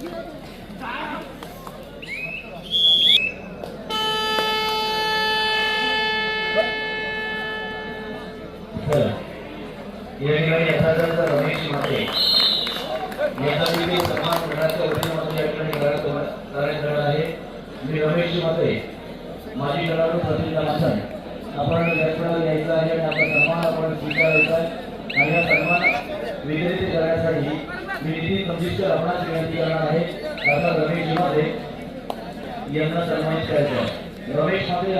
是，有有点他这个没有休息。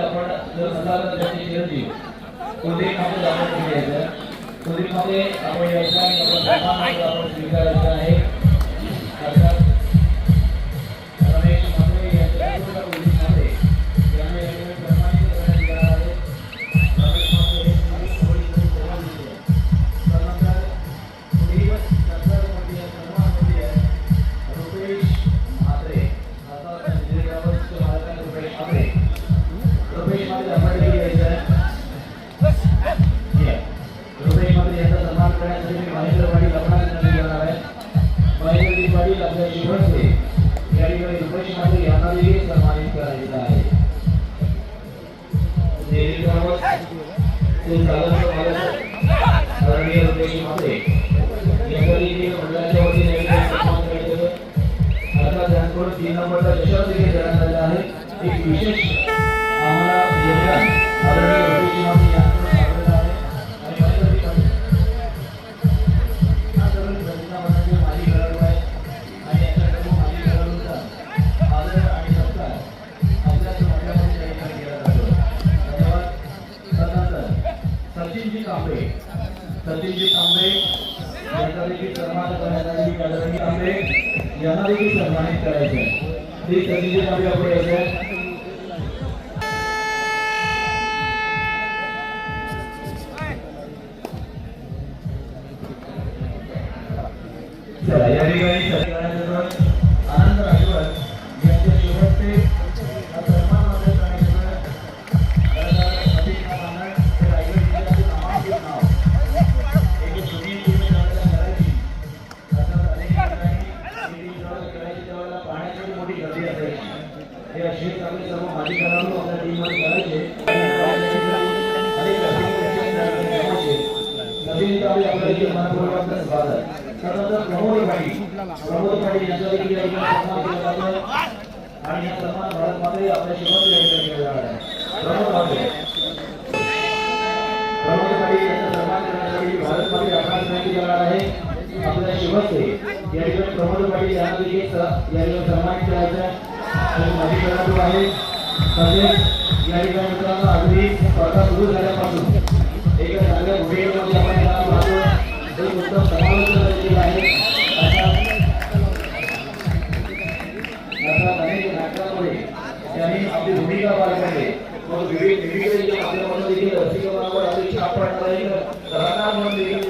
आपण जर सुधारणा करण्याची विनंती कुलदीपमध्ये आपण कुलदीपमध्ये आपण व्यवसाय आपण सुविधा आहे त्या ठिकाणी महेंद्रवाडी लग्नात नदी जाणार आहे महेंद्रवाडी लग्न युनिव्हर्सिटी या ठिकाणी रुपेश माते यांना देखील सन्मानित करायचं आहे ते આપી આપણે છે. ચલા યારી ગઈ आणि हा सन्मान भारत माते आपल्या शेवटच्या या केला जाणार आहे प्रमोद पाटील प्रमोद पाटील सन्मान करण्यासाठी भारत माते आपणास विनंती करणार आहे. आपल्या शिवसे या ठिकाणी प्रमोद पाटील यांना देखील या ठिकाणी सन्मान करायचं आहे. आणि माजी खेळाडू आहे तसेच या ठिकाणी मित्रांनो अगदी स्पर्धा सुरू झाल्यापासून एका चांगल्या भूमिकेमध्ये आपण उत्तम समालोचन केलेलं आहे आपली भूमिका पार पाडली मग विविध विविधतेच्या माध्यमातून देखील आपली छाप पाडणारा एक कलाकार म्हणून देखील.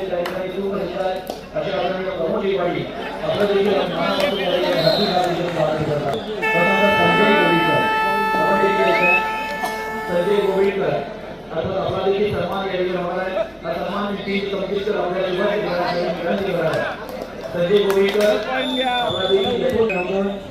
अशा आदरणीय प्रमोदजी पाटील आपलं देखील संजय आपण गोविंदकर अर्थात आपला देखील सन्मान या ठिकाणी होणार आहे हा सन्मान तीन कंपिस्टर आपल्या विभाग विनंती करणार आहे संजय गोविंदकर. आपला देखील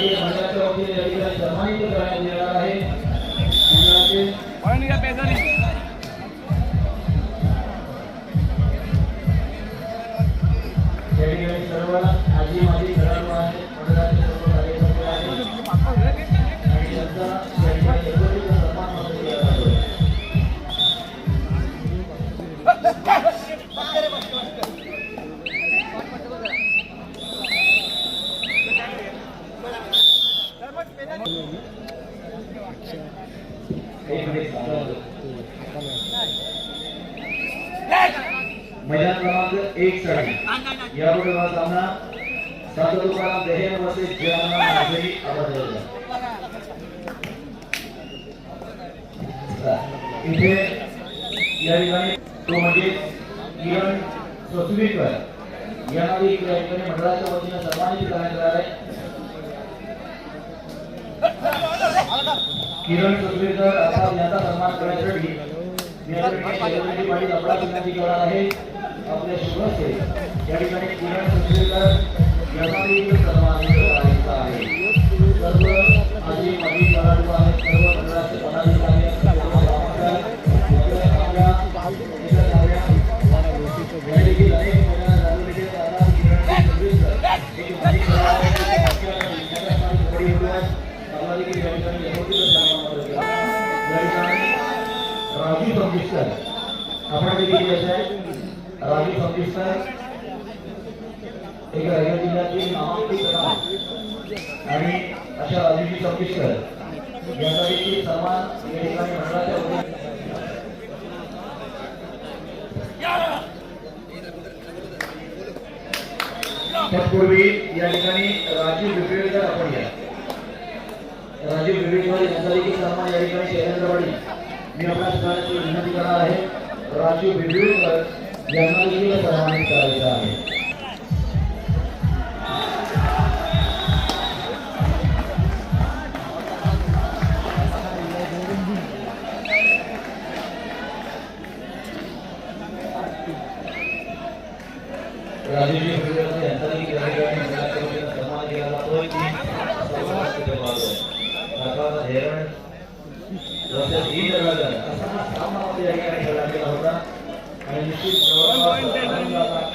मैदान क्रमांक एक साठी यापुढे हा सामना संत तुकाराम देहे वर्सेस जयराम नागरी आवाज़ इथे या ठिकाणी तो म्हणजे किरण सोसवीकर यांना देखील या ठिकाणी मंडळाच्या वतीने सन्मानित करण्यात येणार आहे किरण चौधरीकर असा याचा सन्मान करण्यासाठी विद्यापीठाची पाटील आपला करण्याची गरज आहे. आपल्या शुभस्ते या ठिकाणी किरण चौधरीकर यांना सन्मान आहे. सर्व माझी सर्व राजू संपिस्कर आपण देखील येत आहे राजू संपिस्कर एक रायगड जिल्ह्यातील नामांकित. आणि अशा राजूजी संपिस्कर यांचा देखील सन्मान या ठिकाणी मंडळाच्या वतीने तत्पूर्वी या ठिकाणी राजीव बिबेडकर आपण या राजीव बिबेडकर यांचा देखील सन्मान या ठिकाणी मी आपल्या सगळ्यांची विनंती करणार आहे. राजीव बिबेडकर यांना देखील सन्मानित करायचं आहे.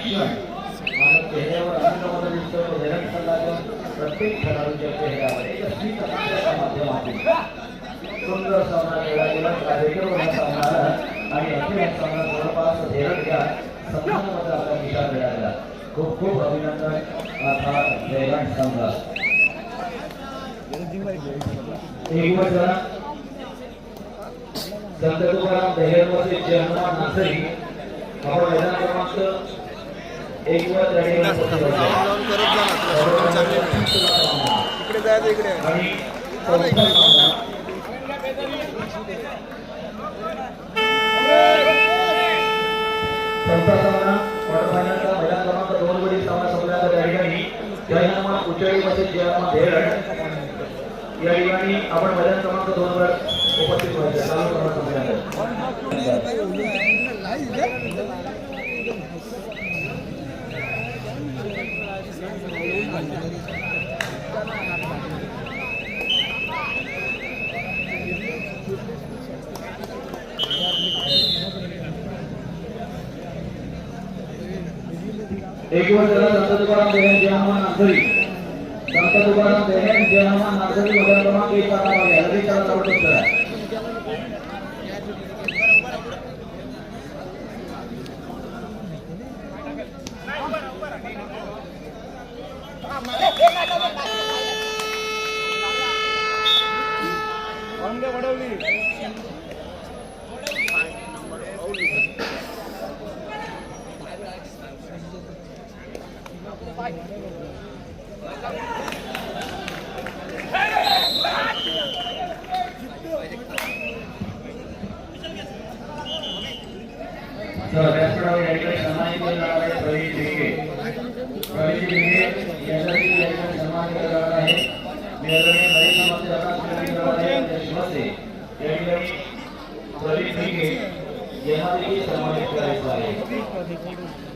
क्षण माझ्या चेहऱ्यावर दिसतो प्रत्येक खेळाडूच्या चेहऱ्यावर एक स्मित माध्यमातून सुंदर सामना गेला कार्यक्रम सामना आणि अखेर सामना जवळपास हेरण या संघामध्ये आपला निशाण मिळाला खूप खूप अभिनंदन आता एक संत तुकाराम दहेरमध्ये जन्मा नासरी आपण मैदान क्रमांक एक वर त्या ठिकाणी इकडे जायचं इकडे या ठिकाणी आपण मैदान क्रमांक दोन वर उपस्थित व्हायचे एक वर त्याला संत तुकाराम देहन जय हनुमान नागरी संत तुकाराम देहन जय हनुमान नागरी मैदान क्रमांक एक चा नाव आहे हळदी त्याला ताबडतोब करा तर व्यासपीठावर या ठिकाणी सन्मानित केले जाणार आहे प्रवीण भिंगे प्रवीण भिंगे यांचा देखील या ठिकाणी सन्मान केला जाणार आहे मी आदरणीय नरेश समाजचे रत्नास विनंती करणार आहे आपल्या शिवसे या प्रवीण भिंगे यांना देखील सन्मानित करायचं आहे या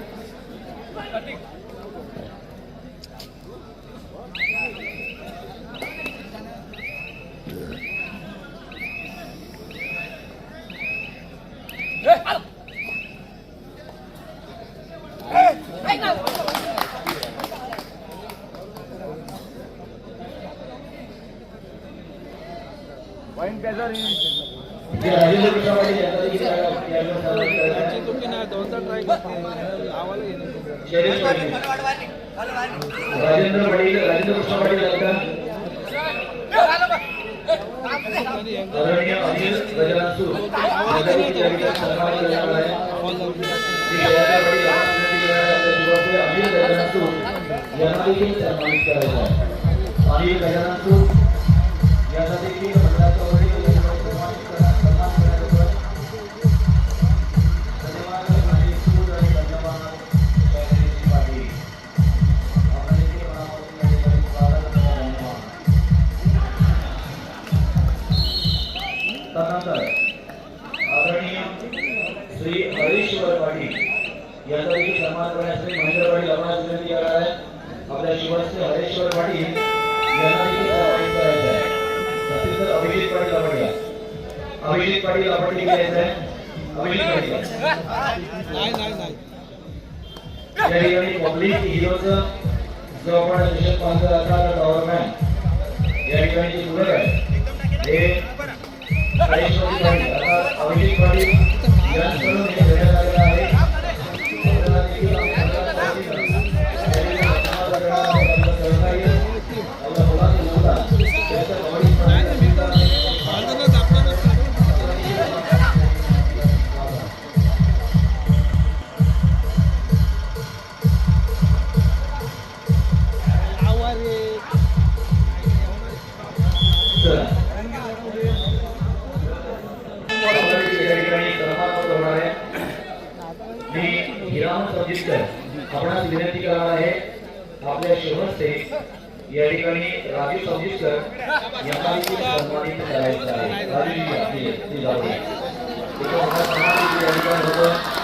आदरणीय अनिल गजानन सूर. यांना देखील सन्मानित करायचं आहे. अनिल गजरांसू यांना देखील त्यानंतर आदरणीय श्री हरीश्वर पाटील यांचा देखील सन्मान करण्यासाठी महेंद्र पाटील आपणास विनंती करणार आहे आपल्या शिवसचे हरेश्वर पाटील यांना देखील सन्मानित करायचं आहे. नसेल तर अभिजित पाटील आपण अभिजित पाटील आपण देखील यायचं आहे अभिजित पाटील. नाही नाही नाही. या ठिकाणी पब्लिक हिरोचं जो आपण विषय पाहतो असा गव्हर्नमेंट या ठिकाणी जे आहे हे अभिजित यांच्याकडून घेण्यात आलेला आहे. आपल्या शिवस्ते या ठिकाणी राजू संजीवकर यांना सन्मानित करायचं आहे.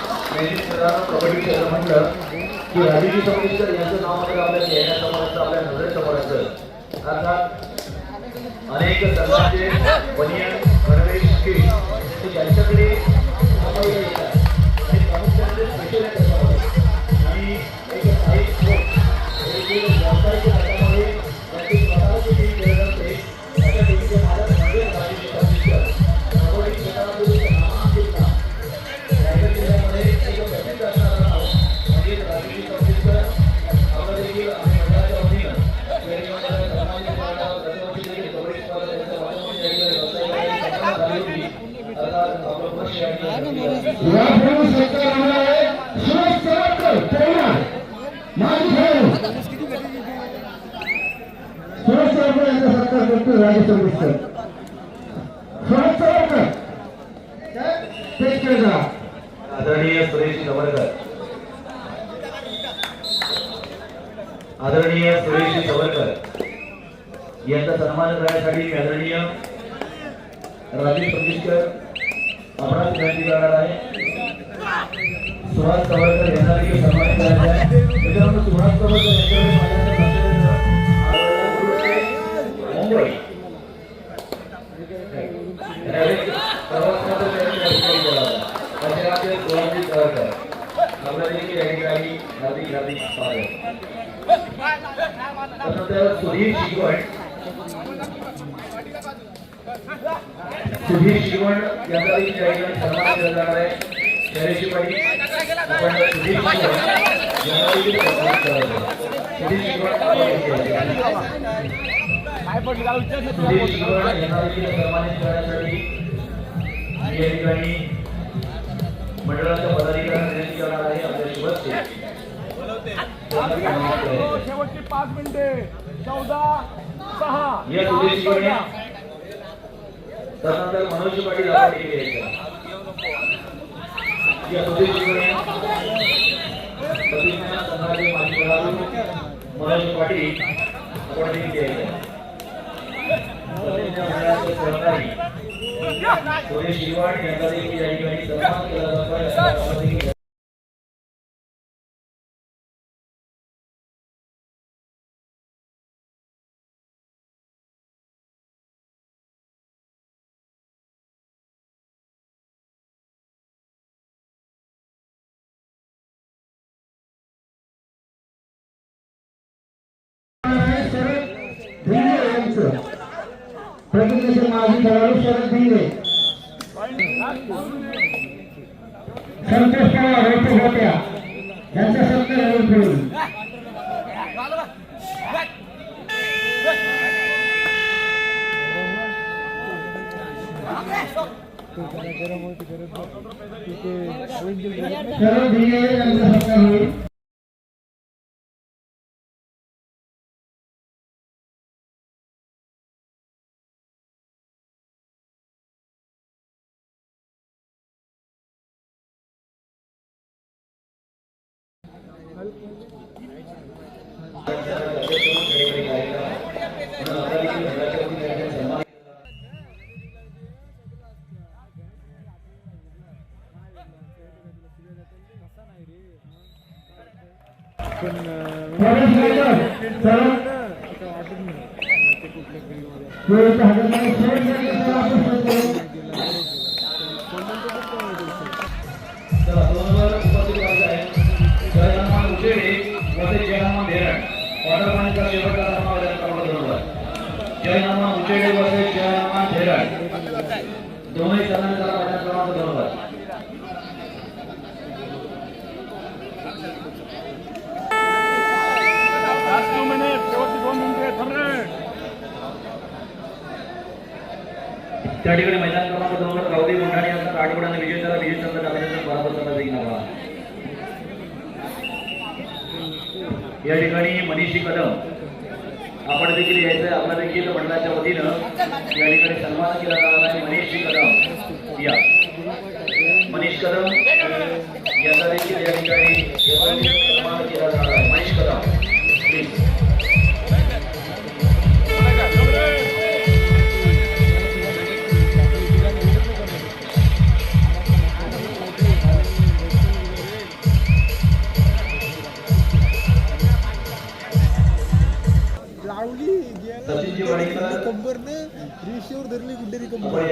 कबड्डी खेळलं म्हटलं की राजूजी संजीवकर यांचं नाव मात्र आपल्या येण्यासमोर असतं आपल्या नजरेसमोर असतं अनेक सर्वांचे बनियन गणवेश त्यांच्याकडे करा। आदरणीय सुरेश जवळकर आदरणीय सुरेश जवळकर यांचा आदरणीय राजीव संगीतकर आपणास विनंती करणार आहे. सुहास सावरकर यांना देखील मुंबई असे आपले सुहासित सावरकर आपल्या देखील या ठिकाणी हार्दिक हार्दिक स्वागत त्यानंतर सुधीर शिगवण सुधीर शिगवण यांचा देखील या ठिकाणी सन्मान केला जाणार आहे शैलेश पाटील आपण सुधीर सन्मानित करायचं सुधीर या ठिकाणी सुधीर शिगवण यांना देखील सन्मानित करण्यासाठी या ठिकाणी मंडळाच्या पदाधिकाऱ्यांना देण्यात येणार आहे आपल्यासोबत शेवटची पाच मिनिटे. चौदा सहा. या जोडेश्वरण्या तदनंतर मनोज पाटील मनोज पाटील आपण सुरेश शिगवण यांचा देखील या ठिकाणी सन्मान केला जातो आहे. आपण देखील शरद भिंगे यांचं प्रतिनिधी माजी खेळाडू शरद भिंगे संतोष पवार उर्फ़ गोट्या यांचा सत्कार हळून ठेवून शरद भिंगे यांचा सत्कार होईल पण ते कुठल्या त्या ठिकाणी मैदान क्रमांक दोन वर मोठाणे यांचा काठगोडाने विजय झाला. विजय चंद्र अभिनंदन बराबर संघ देखील या ठिकाणी मनीषी कदम आपण देखील यायचं आपला देखील मंडळाच्या वतीनं या ठिकाणी सन्मान केला जाणार आहे. मनीषी कदम या. मनीष कदम याचा देखील या ठिकाणी सन्मान केला जाणार आहे. मनीष कदम. കൊമ്പറിന് തൃശ്ശൂർ തെരളി കുണ്ടിരി കൊമ്പർ